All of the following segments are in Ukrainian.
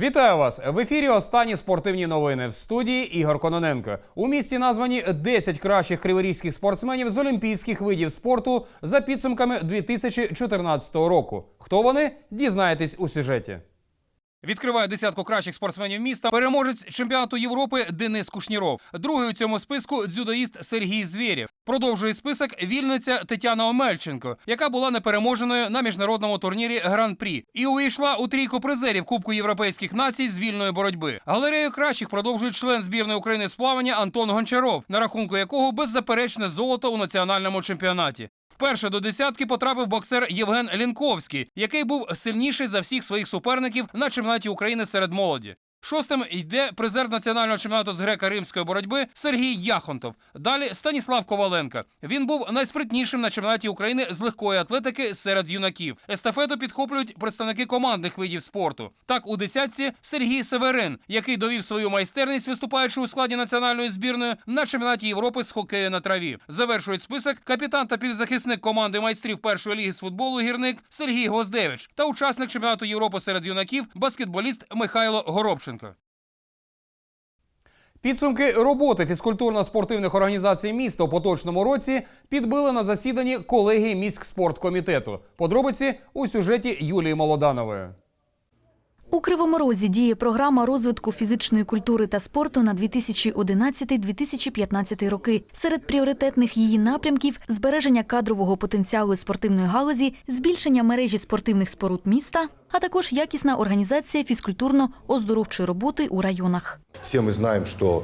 Вітаю вас в ефірі. Останні спортивні новини в студії Ігор Кононенко. У місті названі 10 кращих криворізьких спортсменів з олімпійських видів спорту за підсумками 2014 року. Хто вони? Дізнаєтесь у сюжеті. Відкриває десятку кращих спортсменів міста переможець чемпіонату Європи Денис Кушніров. Другий у цьому списку дзюдоїст Сергій Звєрєв. Продовжує список вільниця Тетяна Омельченко, яка була непереможеною на міжнародному турнірі Гран-прі і увійшла у трійку призерів Кубку європейських націй з вільної боротьби. Галерею кращих продовжує член збірної України з плавання Антон Гончаров, на рахунку якого беззаперечне золото у національному чемпіонаті. Вперше до десятки потрапив боксер Євген Лінковський, який був сильніший за всіх своїх суперників на чемпіонаті України серед молоді. Шостим йде призер національного чемпіонату з греко-римської боротьби Сергій Яхонтов. Далі Станіслав Коваленко. Він був найспритнішим на чемпіонаті України з легкої атлетики серед юнаків. Естафету підхоплюють представники командних видів спорту. Так, у десятці Сергій Северин, який довів свою майстерність, виступаючи у складі національної збірної на чемпіонаті Європи з хокею на траві. Завершують список капітан та півзахисник команди майстрів першої ліги з футболу гірник Сергій Гоздевич та учасник чемпіонату Європи серед юнаків баскетболіст Михайло Горобченко. Підсумки роботи фізкультурно-спортивних організацій міста у поточному році підбили на засіданні колегії міськспорткомітету. Подробиці у сюжеті Юлії Молоданової. У Кривому Розі діє програма розвитку фізичної культури та спорту на 2011-2015 роки. Серед пріоритетних її напрямків збереження кадрового потенціалу спортивної галузі, збільшення мережі спортивних споруд міста, а також якісна організація фізкультурно-оздоровчої роботи у районах. Все мы знаем, что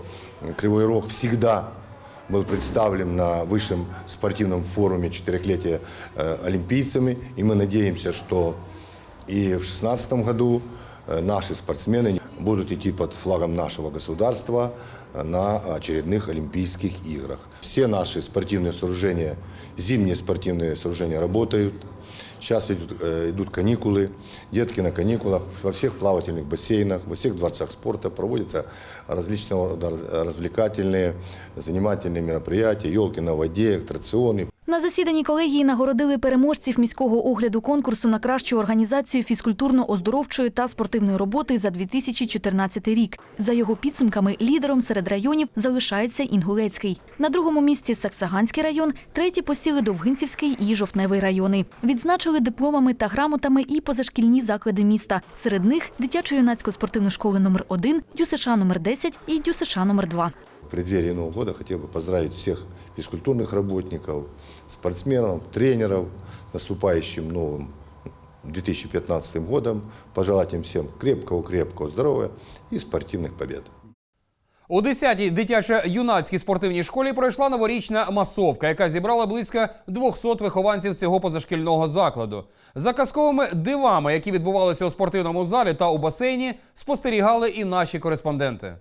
Кривой Рог всегда был представлен на высшем спортивном форуме четырехлетия э, олимпийцами. И мы надеемся, что и в 2016 году э, наши спортсмены будут идти под флагом нашего государства э, на очередных Олимпийских играх. Все наши спортивные сооружения, зимние спортивные сооружения работают. Сейчас идут, э, идут каникулы, детки на каникулах. Во всех плавательных бассейнах, во всех дворцах спорта проводятся различного рода раз- развлекательные, занимательные мероприятия, елки на воде, аттракционы. На засіданні колегії нагородили переможців міського огляду конкурсу на кращу організацію фізкультурно-оздоровчої та спортивної роботи за 2014 рік. За його підсумками, лідером серед районів залишається Інгулецький. На другому місці Саксаганський район, треті посіли Довгинцівський і Жовтневий райони. Відзначили дипломами та грамотами і позашкільні заклади міста. Серед них дитячо-юнацьку спортивну школу номер 1 ДЮСШ номер 10 і ДЮСШ номер 2 В преддверии Нового года хотел бы поздравить всех физкультурных работников, спортсменов, тренеров с наступающим новым 2015 годом. Пожелать им всем крепкого-крепкого здоровья и спортивных побед. У 10-й дитячо-юнацькій спортивній школі пройшла новорічна масовка, яка зібрала близько 200 вихованців цього позашкільного закладу. За казковими дивами, які відбувалися у спортивному залі та у басейні, спостерігали і наші кореспонденти.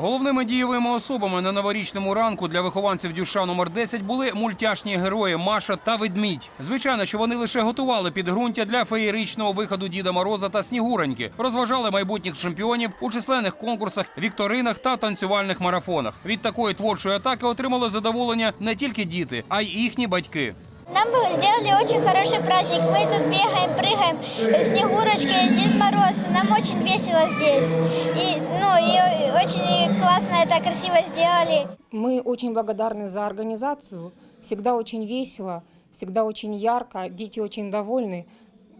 Головними дієвими особами на новорічному ранку для вихованців дюша номер 10 були мультяшні герої Маша та Ведмідь. Звичайно, що вони лише готували підґрунтя для феєричного виходу Діда Мороза та Снігуроньки, розважали майбутніх чемпіонів у численних конкурсах, вікторинах та танцювальних марафонах. Від такої творчої атаки отримали задоволення не тільки діти, а й їхні батьки. Нам сделали очень хороший праздник. Мы тут бегаем, прыгаем, э, Снегурочки, Дед Мороз. Нам очень весело здесь. И, ну, и очень классно это красиво сделали. Мы очень благодарны за организацию. Всегда очень весело, всегда очень ярко. Дети очень довольны.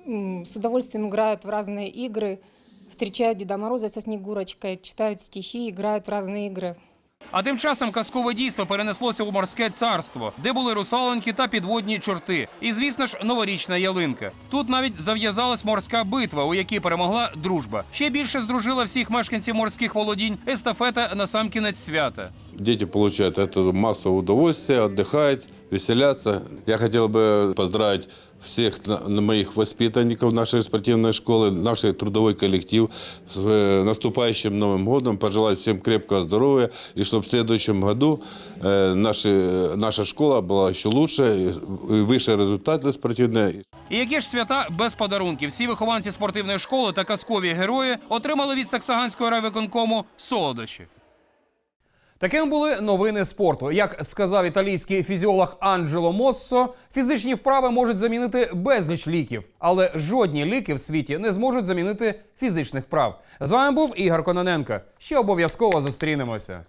С удовольствием играют в разные игры. Встречают Деда Мороза со Снегурочкой, читают стихи, играют в разные игры. А тим часом казкове дійство перенеслося у морське царство, де були русалоньки та підводні чорти. І, звісно ж, новорічна ялинка. Тут навіть зав'язалась морська битва, у якій перемогла дружба. Ще більше здружила всіх мешканців морських володінь естафета на сам кінець свята Дети получают от этого массовое удовольствие, отдыхают, веселятся. Я хотел бы поздравить всех на- на моих воспитанников нашей спортивной школы, наш трудовой коллектив с э, наступающим Новым годом, пожелать всем крепкого здоровья и чтобы в следующем году э, наши, наша школа была еще лучше, и выше результаты спортивные. І які ж свята без подарунків? Всі вихованці спортивної школи та казкові герої отримали від Саксаганського райвиконкому солодощі. Такими були новини спорту. Як сказав італійський фізіолог Анджело Моссо, фізичні вправи можуть замінити безліч ліків, але жодні ліки в світі не зможуть замінити фізичних вправ. З вами був Ігор Кононенко. Ще обов'язково зустрінемося.